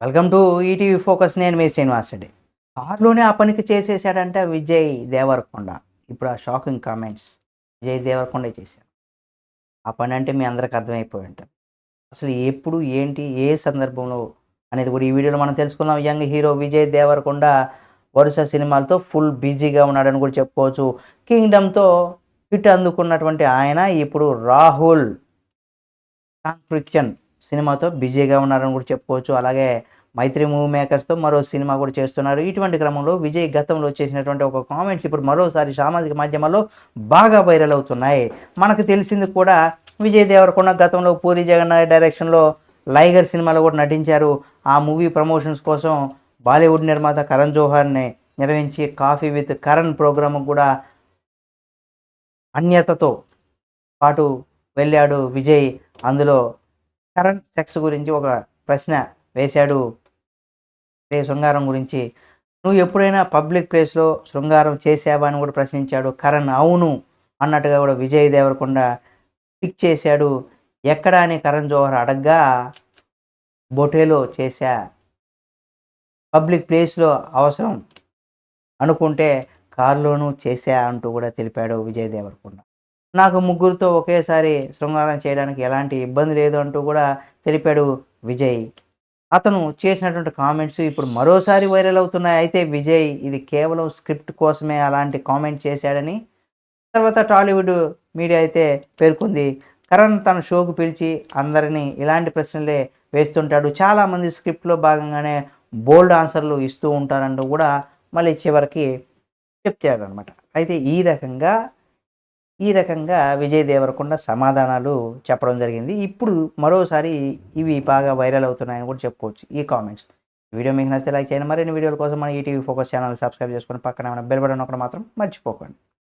Welcome to ETV focus నేను మీ శ్రీనివాస్ రెడ్డి. కారులోనే ఆ పనికి చేసేసాడంటే విజయ్ దేవరకొండ. ఇప్పుడు ఆ షాకింగ్ కామెంట్స్ విజయ్ దేవరకొండే చేశారు. ఆ పని అంటే మీ అందరికి అర్థమైపోయి ఉంటుంది అసలు ఎప్పుడు ఏంటి ఏ సందర్భంలో అనేది కూడా ఈ వీడియోలో మనం తెలుసుకుందాం. యంగ్ హీరో విజయ్ దేవరకొండ వరుస సినిమాలతో ఫుల్ బిజీగా ఉన్నాడని కూడా చెప్పుకోవచ్చు. కింగ్డమ్తో హిట్ అందుకున్నటువంటి ఆయన ఇప్పుడు రాహుల్. కాంక్రిక్షన్ సినిమాతో బిజీగా ఉన్నారని కూడా చెప్పుకోవచ్చు. అలాగే మైత్రి మూవీ మేకర్స్తో మరో సినిమా కూడా చేస్తున్నారు. ఇటువంటి క్రమంలో విజయ్ గతంలో చేసినటువంటి ఒక కామెంట్స్ ఇప్పుడు మరోసారి సామాజిక మాధ్యమాల్లో బాగా వైరల్ అవుతున్నాయి. మనకు తెలిసింది కూడా విజయ్ దేవరకొండ గతంలో పూరి జగన్నాథ్ డైరెక్షన్లో లైగర్ సినిమాలో కూడా నటించారు. ఆ మూవీ ప్రమోషన్స్ కోసం బాలీవుడ్ నిర్మాత కరణ్ జోహార్ని నిర్వహించి కాఫీ విత్ కరణ్ ప్రోగ్రామ్ కూడా అన్యతతో పాటు వెళ్ళాడు విజయ్. అందులో కరణ్ సెక్స్ గురించి ఒక ప్రశ్న వేశాడు. రే శృంగారం గురించి. నువ్వు ఎప్పుడైనా పబ్లిక్ ప్లేస్లో శృంగారం చేసావా అని కూడా ప్రశ్నించాడు. కరణ్ అవును అన్నట్టుగా కూడా విజయ్ దేవరకొండ పిక్ చేశాడు. ఎక్కడ? అని కరణ్ జోహర్ అడగ్గా బొటేలో చేశా. పబ్లిక్ ప్లేస్లో అవసరం అనుకుంటే కారులోనూ చేశా అంటూ కూడా తెలిపాడు విజయ్ దేవరకొండ. నాకు ముగ్గురితో ఒకేసారి శృంగారం చేయడానికి ఎలాంటి ఇబ్బంది లేదు అంటూ కూడా తెలిపాడు విజయ్. అతను చేసినటువంటి కామెంట్స్ ఇప్పుడు మరోసారి వైరల్ అవుతున్నాయి. అయితే విజయ్ ఇది కేవలం స్క్రిప్ట్ కోసమే అలాంటి కామెంట్ చేశాడని తర్వాత టాలీవుడ్ మీడియా అయితే పేర్కొంది. కరణ్ తన షోకు పిలిచి అందరినీ ఇలాంటి ప్రశ్నలే వేస్తుంటాడు. చాలామంది స్క్రిప్ట్లో భాగంగానే బోల్డ్ ఆన్సర్లు ఇస్తూ ఉంటారంటూ కూడా మళ్ళీ చివరికి చెప్తాడనమాట అయితే ఈ రకంగా ఈ రకంగా విజయ్ దేవరకొండ సమాధానాలు చెప్పడం జరిగింది. ఇప్పుడు మరోసారి ఇవి బాగా వైరల్ అవుతున్నాయని కూడా చెప్పుకోవచ్చు. ఈ కామెంట్స్. వీడియో మీకు నచ్చితే లైక్ చేయండి. మరిన్ని వీడియోల కోసం మన ఈటీవీ ఫోకస్ ఛానల్ సబ్స్క్రైబ్ చేసుకొని పక్కన ఏమైనా బెల్ బటన్ ఒకటి మాత్రం మర్చిపోకండి.